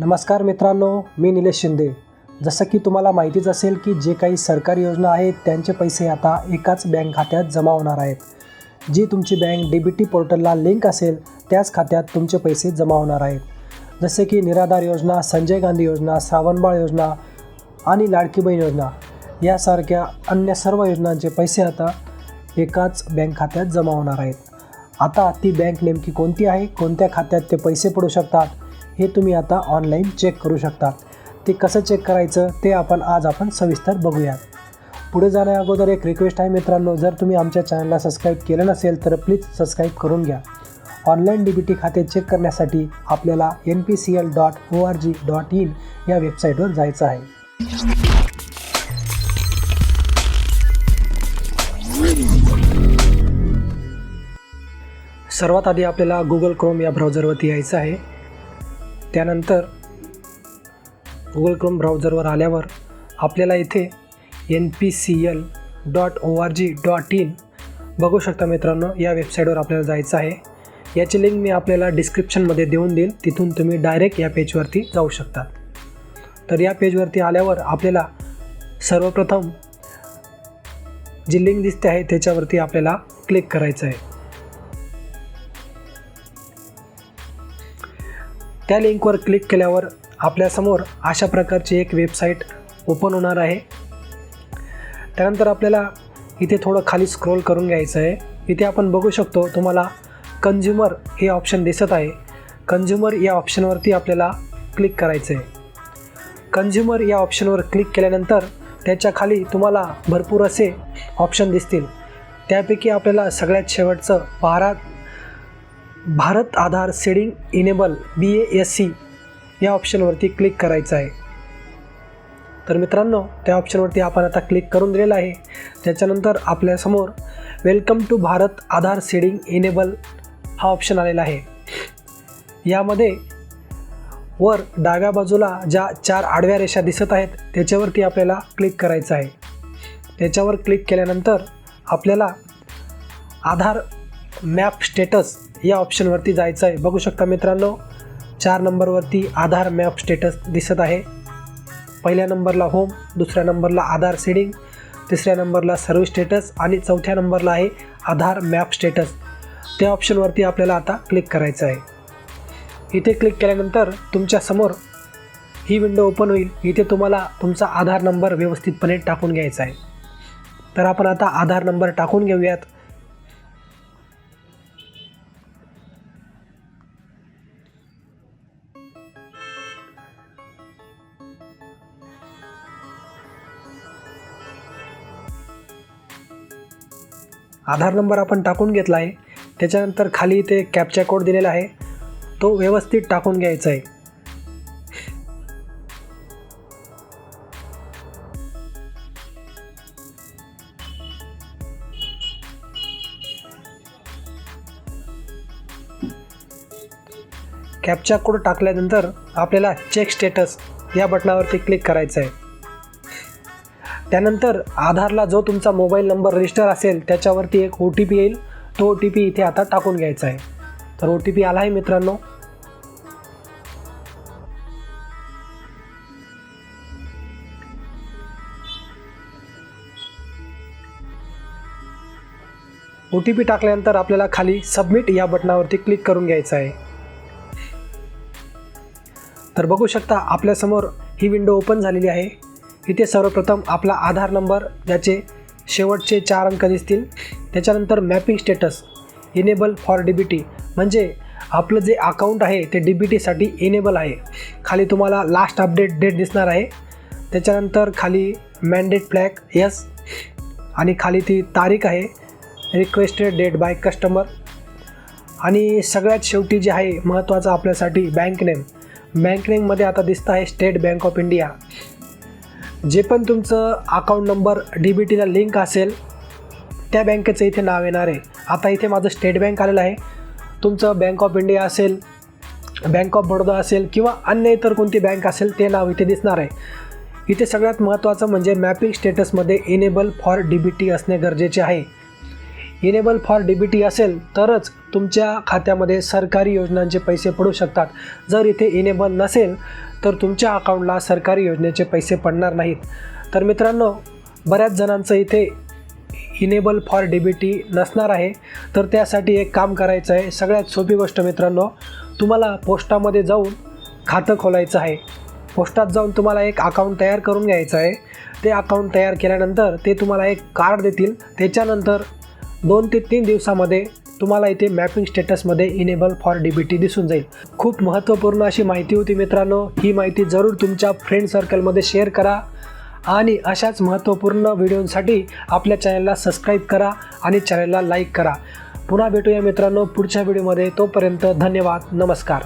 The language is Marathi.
नमस्कार मित्रांनो मी निलेश शिंदे. जसं की तुम्हाला माहितीच असेल की जे काही सरकारी योजना आहेत त्यांचे पैसे आता एकाच बँक खात्यात जमा होणार आहेत. जी तुमची बँक डी बी टी पोर्टलला लिंक असेल त्याच खात्यात तुमचे पैसे जमा होणार आहेत. जसे की निराधार योजना संजय गांधी योजना श्रावणबाळ योजना आणि लाडकी बहीण योजना. यासारख्या अन्य सर्व योजनांचे पैसे आता एकाच बँक खात्यात जमा होणार आहेत. आता ती बँक नेमकी कोणती आहे कोणत्या खात्यात ते पैसे पडू शकतात हे तुम्ही आता ऑनलाईन चेक करू शकता. ते कसं चेक करायचं ते आपण आज आपण सविस्तर बघूयात. पुढे जाण्या अगोदर एक रिक्वेस्ट आहे मित्रांनो जर तुम्ही आमच्या चॅनलला सबस्क्राईब केलं नसेल तर प्लीज सबस्क्राईब करून घ्या. ऑनलाईन डी बी टी खाते चेक करण्यासाठी आपल्याला N P C L dot O R G dot in या वेबसाईटवर जायचं आहे. सर्वात आधी आपल्याला गुगल क्रोम या ब्राउझरवरती यायचं आहे. त्यानंतर गुगल क्रोम ब्राउझरवर आल्यावर आपल्याला इथे N P C L dot O R G dot in बघू शकता मित्रांनो या वेबसाईटवर आपल्याला जायचं आहे. याची लिंक मी आपल्याला डिस्क्रिप्शनमध्ये देऊन देईल. तिथून तुम्ही डायरेक्ट या पेजवरती जाऊ शकता. तर या पेजवरती आल्यावर आपल्याला सर्वप्रथम जी लिंक दिसते आहे त्याच्यावरती आपल्याला क्लिक करायचं आहे. त्या लिंकवर क्लिक केल्यावर आपल्यासमोर अशा प्रकारची एक वेबसाईट ओपन होणार आहे. त्यानंतर आपल्याला इथे थोडं खाली स्क्रोल करून घ्यायचं आहे. इथे आपण बघू शकतो तुम्हाला कन्झ्युमर हे ऑप्शन दिसत आहे. कन्झ्युमर या ऑप्शनवरती आपल्याला क्लिक करायचं आहे कन्झ्युमर या ऑप्शनवर क्लिक केल्यानंतर त्याच्याखाली तुम्हाला भरपूर असे ऑप्शन दिसतील. त्यापैकी आपल्याला सगळ्यात शेवटचं बारा Bharat Aadhaar seeding enable B A S C या ऑप्शनवरती क्लिक करायचं आहे. तर मित्रांनो त्या ऑप्शनवरती आपण आता क्लिक करून दिलेलं आहे. त्याच्यानंतर आपल्यासमोर welcome to Bharat Aadhaar seeding enable हा ऑप्शन आलेला आहे. यामध्ये वर डाव्या बाजूला ज्या चार आडव्या रेषा दिसत आहेत त्याच्यावरती आपल्याला क्लिक करायचं आहे. त्याच्यावर क्लिक केल्यानंतर आपल्याला आधार मॅप स्टेटस या ऑप्शनवरती जायचं आहे. बघू शकता मित्रांनो चार नंबरवरती आधार मॅप स्टेटस दिसत आहे. पहिल्या नंबरला होम दुसऱ्या नंबरला आधार सेडिंग तिसऱ्या नंबरला सर्व स्टेटस आणि चौथ्या नंबरला आहे आधार मॅप स्टेटस. त्या ऑप्शनवरती आपल्याला आता क्लिक करायचं आहे. इथे क्लिक केल्यानंतर तुमच्यासमोर ही विंडो ओपन होईल. इथे तुम्हाला तुमचा आधार नंबर व्यवस्थितपणे टाकून घ्यायचा आहे. तर आपण आता आधार नंबर टाकून घेऊयात. आधार नंबर आपण टाकून घेतला आहे. त्याच्यानंतर खाली इथे कॅपचा कोड दिलेला आहे. तो व्यवस्थित टाकून घ्यायचा आहे. कॅपचा कोड टाकल्यानंतर आपल्याला चेक स्टेटस या बटनावरती क्लिक करायचं आहे. त्यानंतर आधारला जो तुमचा मोबाईल नंबर रजिस्टर असेल त्याच्यावरती एक ओ टी पी येईल. तो ओ टी पी इथे आता टाकून घ्यायचा आहे. तर ओ टी पी आला आहे मित्रांनो. ओ टी पी टाकल्यानंतर आपल्याला खाली सबमिट या बटनावरती क्लिक करून घ्यायचं आहे. तर बघू शकता आपल्यासमोर ही विंडो ओपन झालेली आहे. इथे सर्वप्रथम आपला आधार नंबर ज्याचे शेवटचे चार अंक दिसतील. त्याच्यानंतर mapping status enable for D B T म्हणजे आपलं जे अकाउंट आहे ते डी बी टीसाठी इनेबल आहे. खाली तुम्हाला लास्ट अपडेट डेट दिसणार आहे. त्याच्यानंतर खाली मॅन्डेट फ्लॅग यस आणि खाली ती तारीख आहे रिक्वेस्टेड डेट बाय कस्टमर आणि सगळ्यात शेवटी जे आहे महत्त्वाचं आपल्यासाठी बँक नेम बँक नेममध्ये आता दिसतं आहे स्टेट बँक ऑफ इंडिया जे पण तुमचं अकाउंट नंबर डी बी टीला लिंक असेल त्या बँकेचं इथे नाव येणार आहे. आता इथे माझं स्टेट बँक आलेलं आहे. तुमचं बँक ऑफ इंडिया असेल बँक ऑफ बडोदा असेल किंवा अन्य इतर कोणती बँक असेल ते नाव इथे दिसणार आहे. इथे सगळ्यात महत्त्वाचं म्हणजे mapping स्टेटसमध्ये enable for D B T असणे गरजेचे आहे. Enable for D B T असेल तरच तुमच्या खात्यामध्ये सरकारी योजनांचे पैसे पडू शकतात. जर इथे इनेबल नसेल तर तुमच्या अकाउंटला सरकारी योजनेचे पैसे पडणार नाहीत. तर मित्रांनो बऱ्याच जणांचं इथे enable for D B T नसणार आहे. तर त्यासाठी एक काम करायचं आहे. सगळ्यात सोपी गोष्ट मित्रांनो तुम्हाला पोस्टामध्ये जाऊन खातं खोलायचं आहे. पोस्टात जाऊन तुम्हाला एक अकाउंट तयार करून घ्यायचं आहे. ते अकाउंट तयार केल्यानंतर ते तुम्हाला एक कार्ड देतील. त्याच्यानंतर दोन ते तीन दिवसामध्ये तुम्हाला इथे mapping स्टेटसमध्ये enable for D B T दिसून जाईल. खूप महत्त्वपूर्ण अशी माहिती होती मित्रांनो. ही माहिती जरूर तुमच्या फ्रेंड सर्कलमध्ये शेअर करा. आणि अशाच महत्त्वपूर्ण व्हिडिओंसाठी आपल्या चॅनलला सबस्क्राईब करा आणि चॅनलला लाईक करा. पुन्हा भेटूया मित्रांनो पुढच्या व्हिडिओमध्ये तोपर्यंत धन्यवाद. नमस्कार.